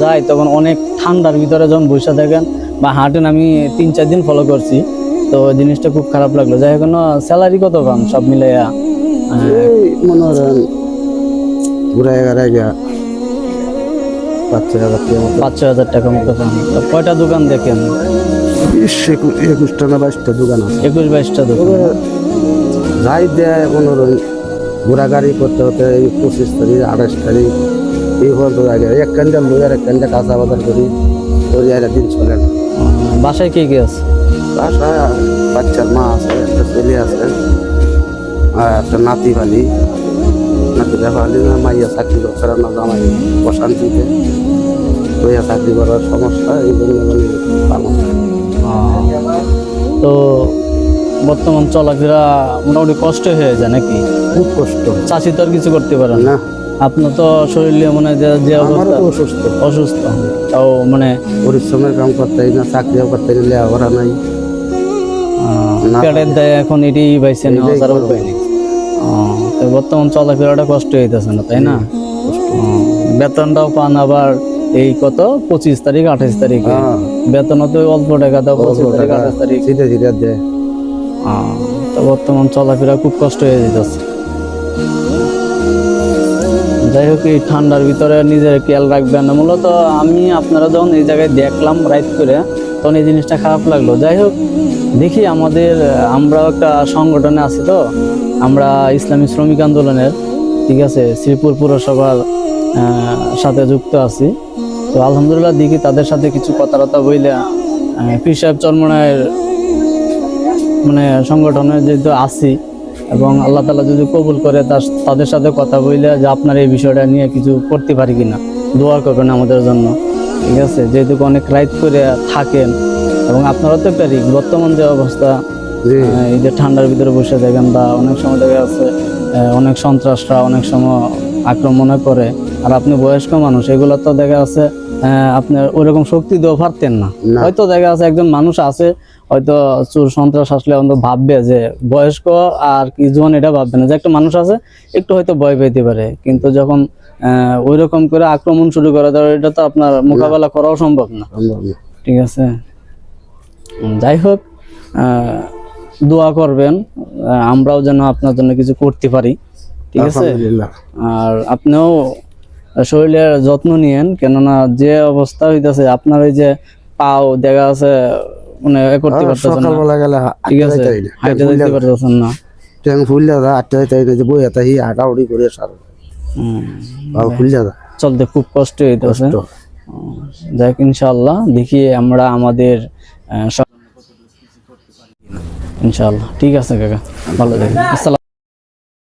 যাই, তখন অনেক ঠান্ডার ভিতরে যখন বসে থাকেন বা হাঁটেন, আমি তিন, চার দিন ফলো করছি। তো জিনিসটা খুব খারাপ লাগল। যাই হোক স্যালারি কত পান সব মিলাইয়া? মনে গিয়া পাঁচ হাজার টাকা কয়টা দোকান দেখেন? একুশটা না বাইশটা দোকান। একুশ বাইশটা দোকান যাই করতে হতে পঁচিশ তারিখ, আঠাশ তারিখ এই পর্যন্ত আগে এক কান্দা লই আর এক কান্দা কাঁচা বাজার করি করি আর দিন চলে না বাসায় কে কে আছে? বাসায় বাচ্চার মা আছে একটা ছেলে আছে আর একটা নাতি ভালি নাতিটা ভালি না মাইয়া চাকরি করছে না জামাই অশান্তিতে। ওইয়া চাকরি করার সমস্যা এই জন্য মানে তো বর্তমান চলাফেরা মোটামুটি কষ্ট হয়ে যায় নাকি? খুব কষ্ট। চাষি তো আর কিছু করতে পারেন না। না। আপনার তো শরীরে মানে যে অবস্থা অসুস্থ। অসুস্থ। তাও মানে পরিশ্রমের কাম করতে না চাকরিও করতে গেলে নাই। পেটের দেয় এখন এটাই পাইছে না বর্তমান চলাফেরাটা কষ্ট হইতেছে না তাই না? বেতনটাও পান আবার এই কত? পঁচিশ তারিখ আঠাশ তারিখে। হ্যাঁ। বেতন তো অল্প টাকা দাও পঁচিশ তারিখ টাকা। আঠাশ তারিখ। ধীরে ধীরে দেয়। তো বর্তমান চলাফেরা খুব কষ্ট হয়ে যেতেছে যাই হোক, এই ঠান্ডার ভিতরে নিজের খেয়াল রাখবেন। মূলত আমি আপনারা যখন এই জায়গায় দেখলাম রাইড করে, তখন এই জিনিসটা খারাপ লাগল। যাই হোক, দেখি আমাদের, আমরাও একটা সংগঠনে আছি তো। আমরা ইসলামী শ্রমিক আন্দোলনের, ঠিক আছে, শ্রীপুর পুরসভার সাথে যুক্ত আছি। তো আলহামদুলিল্লাহ দেখি তাদের সাথে কিছু কথাবার্তা বইলে পীর সাহেব চরমনায়ের মানে সংগঠনে যেহেতু আছি এবং আল্লাহ তালা যদি কবুল করে তার তাদের সাথে কথা বললে যে আপনার এই বিষয়টা নিয়ে কিছু করতে পারি কিনা দোয়া করবেন আমাদের জন্য। ঠিক আছে? যেহেতু অনেক রাইট করে থাকেন এবং আপনারা তো একটা বর্তমান যে অবস্থা এই যে ঠান্ডার ভিতরে বসে থাকেন বা অনেক সময় দেখা যাচ্ছে অনেক সন্ত্রাসরা অনেক সময় আক্রমণ করে। আর আপনি বয়স্ক মানুষ এগুলো তো দেখা যাচ্ছে আপনার ওরকম শক্তি দিয়েও পারতেন না। না। হয়তো দেখা যাচ্ছে একজন মানুষ আছে হয়তো চোর সন্ত্রাস আসলে অন্তত ভাববে যে বয়স্ক আর কি জোয়ান এটা ভাববে না। যে একটা মানুষ আছে একটু হয়তো ভয় পেতে পারে। কিন্তু যখন ওই রকম করে আক্রমণ শুরু করে তাহলে এটা তো আপনার মোকাবেলা করাও সম্ভব না। ঠিক আছে? যাই হোক আহ, দোয়া করবেন আমরাও যেন আপনার জন্য কিছু করতে পারি। ঠিক আছে? আর আপনিও শরীরের যত্ন নিয়েন কেননা যে অবস্থা হইতেছে আপনার ওই যে পাও দেখা আছে মানে করতে পারতেছেন না। সকালবেলা গেলে ঠিক আছে হাইটে যেতে পারতেছেন না। ট্যাং ফুললে আটটা যে বই হি হাঁটাউড়ি করে সার। হুম, বাবা ফুললে যা। চলতে খুব কষ্ট হইতেছে। যাই হোক ইনশাল্লাহ দেখি আমরা আমাদের ইনশাআল্লাহ। ঠিক আছে কাকা। ভালো থাকেন আসসালাম